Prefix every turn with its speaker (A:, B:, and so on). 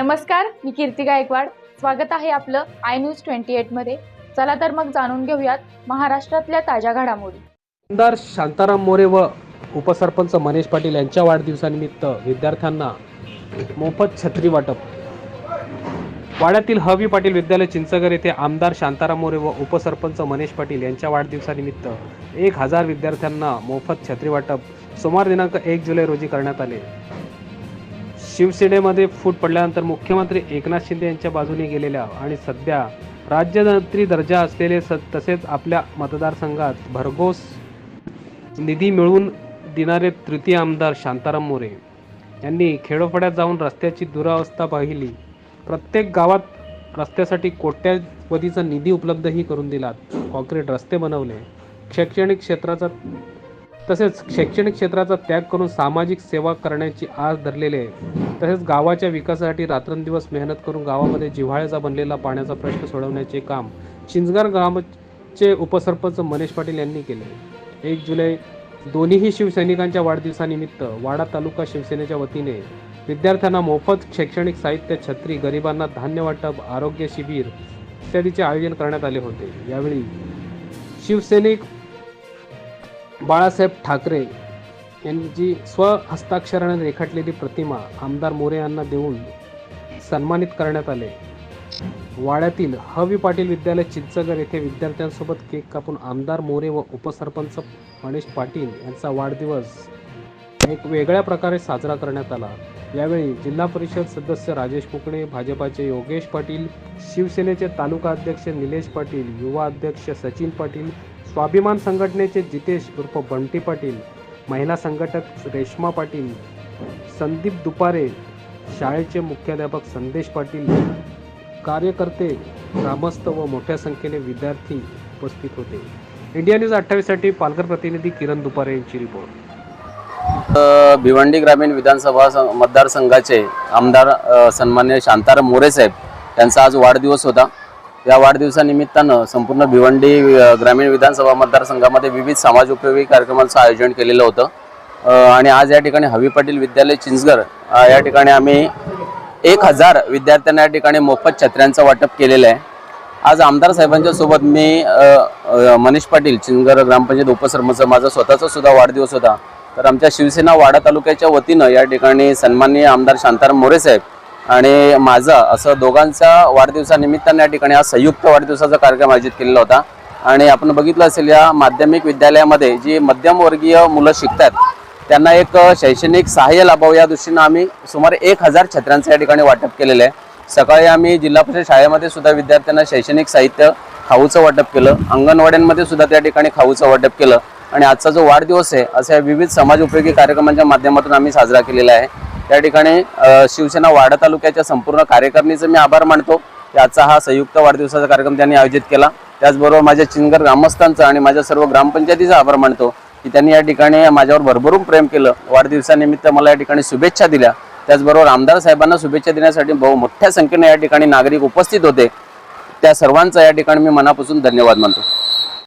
A: नमस्कार मी कीर्ती गायकवाड. स्वागत आहे आपलं आय न्यूज ट्वेंटी एटमध्ये चला तर मग जाणून घेऊयात महाराष्ट्रातल्या ताज्या घडामोडी.
B: आमदार शांताराम मोरे व उपसरपंच मनीष पाटील यांच्या वाढदिवसानिमित्त विद्यार्थ्यांना मोफत छत्री वाटप. वाड्यातील हवी पाटील विद्यालय चिंचगर येथे आमदार शांताराम मोरे व उपसरपंच मनीष पाटील यांच्या वाढदिवसानिमित्त एक हजार विद्यार्थ्यांना मोफत छत्री वाटप. सोमवार दिनांक एक जुलै रोजी करण्यात आले. शिवसेनेमध्ये फूट पडल्यानंतर मुख्यमंत्री एकनाथ शिंदे यांच्या बाजूने गेलेल्या आणि सध्या राज्यमंत्री दर्जा असलेले स तसेच आपल्या मतदारसंघात भरघोस निधी मिळवून देणारे तृतीय आमदार शांताराम मोरे यांनी खेडोपाड्यात जाऊन रस्त्याची दुरावस्था पाहिली. प्रत्येक गावात रस्त्यासाठी कोट्यावधीचा निधी उपलब्धही करून दिला. कॉन्क्रीट रस्ते बनवले. शैक्षणिक क्षेत्राचा तसेच शैक्षणिक क्षेत्राचा त्याग करून सामाजिक सेवा करण्याची आस धरलेले तसेच गावाच्या विकासासाठी रात्रंदिवस मेहनत करून गावामध्ये जिव्हाळ्याचा बनलेला पाण्याचा प्रश्न सोडवण्याचे काम चिंचगार ग्रामचे उपसरपंच मनीष पाटील यांनी केले. एक जुलै दोन्हीही शिवसैनिकांच्या वाढदिवसानिमित्त वाडा तालुका शिवसेनेच्या वतीने विद्यार्थ्यांना मोफत शैक्षणिक साहित्य छत्री गरिबांना धान्य वाटप आरोग्य शिबिर इत्यादीचे आयोजन करण्यात आले होते. यावेळी शिवसैनिक बाळासाहेब ठाकरे यांची स्वहस्ताक्षराने रेखाटलेली प्रतिमा आमदार मोरे यांना देऊन सन्मानित करण्यात आले. वाड्यातील हवी पाटील विद्यालय चिंचगर येथे विद्यार्थ्यांसोबत केक कापून आमदार मोरे व उपसरपंच मनीष पाटील यांचा वाढदिवस एक वेगळ्या प्रकारे साजरा करण्यात आला. यावेळी जिल्हा परिषद सदस्य राजेश कुकणे भाजपाचे योगेश पाटील शिवसेनेचे तालुका अध्यक्ष निलेश पाटील युवा अध्यक्ष सचिन पाटील स्वाभिमान संघटनेचे जितेश उर्फ बंटी पाटील महिला संघटक रेश्मा पाटील संदीप दुपारे शाळेचे मुख्याध्यापक संदेश पाटील कार्यकर्ते ग्रामस्थ व मोठ्या संख्येने विद्यार्थी उपस्थित होते. इंडिया न्यूज अठ्ठावीससाठी पालघर प्रतिनिधी किरण दुपारे यांची रिपोर्ट.
C: भिवंडी ग्रामीण विधानसभा मतदारसंघाचे आमदार सन्मान्य शांताराम मोरे साहेब यांचा आज वाढदिवस होता. या वाढदिवसानिमित्तानं संपूर्ण भिवंडी ग्रामीण विधानसभा मतदारसंघामध्ये विविध समाजोपयोगी कार्यक्रमांचं आयोजन केलेलं होतं. आणि आज या ठिकाणी हवी पाटील विद्यालय चिंचगर या ठिकाणी आम्ही एक हजार विद्यार्थ्यांना या ठिकाणी मोफत छत्र्यांचं वाटप केलेलं आहे. आज आमदार साहेबांच्या सोबत मी मनीष पाटील चिंचगर ग्रामपंचायत उपसरपंच माझा स्वतःचा सुद्धा वाढदिवस होता. तर आमच्या शिवसेना वाडा तालुक्याच्या वतीनं या ठिकाणी सन्माननीय आमदार शांताराम मोरे साहेब आणि माझा असं दोघांच्या वाढदिवसानिमित्तानं या ठिकाणी हा संयुक्त वाढदिवसाचा कार्यक्रम आयोजित केलेला होता. आणि आपण बघितलं असेल या माध्यमिक विद्यालयामध्ये जी मध्यमवर्गीय मुलं शिकतात त्यांना एक शैक्षणिक सहाय्य लाभावं या दृष्टीनं आम्ही सुमारे एक हजार छत्र्यांचं या ठिकाणी वाटप केलेलं आहे. सकाळी आम्ही जिल्हा परिषद शाळेमध्ये सुद्धा विद्यार्थ्यांना शैक्षणिक साहित्य खाऊचं वाटप केलं अंगणवाड्यांमध्ये सुद्धा त्या ठिकाणी खाऊचं वाटप केलं. आणि आजचा जो वाढदिवस आहे अशा विविध समाज उपयोगी कार्यक्रमांच्या माध्यमातून आम्ही साजरा केलेला आहे. त्या ठिकाणी शिवसेना वाडा तालुक्याच्या संपूर्ण कार्यकारिणीचे मी आभार मानतो. की आजचा हा संयुक्त वाढदिवसाचा कार्यक्रम त्यांनी आयोजित केला. त्याचबरोबर माझ्या चिंगर ग्रामस्थांचा आणि माझ्या सर्व ग्रामपंचायतीचा आभार मानतो की त्यांनी या ठिकाणी माझ्यावर भरभरून प्रेम केलं. वाढदिवसानिमित्त मला या ठिकाणी शुभेच्छा दिल्या. त्याचबरोबर आमदार साहेबांना शुभेच्छा देण्यासाठी बहु मोठ्या संख्येने या ठिकाणी नागरिक उपस्थित होते. त्या सर्वांचा या ठिकाणी मी मनापासून धन्यवाद मानतो.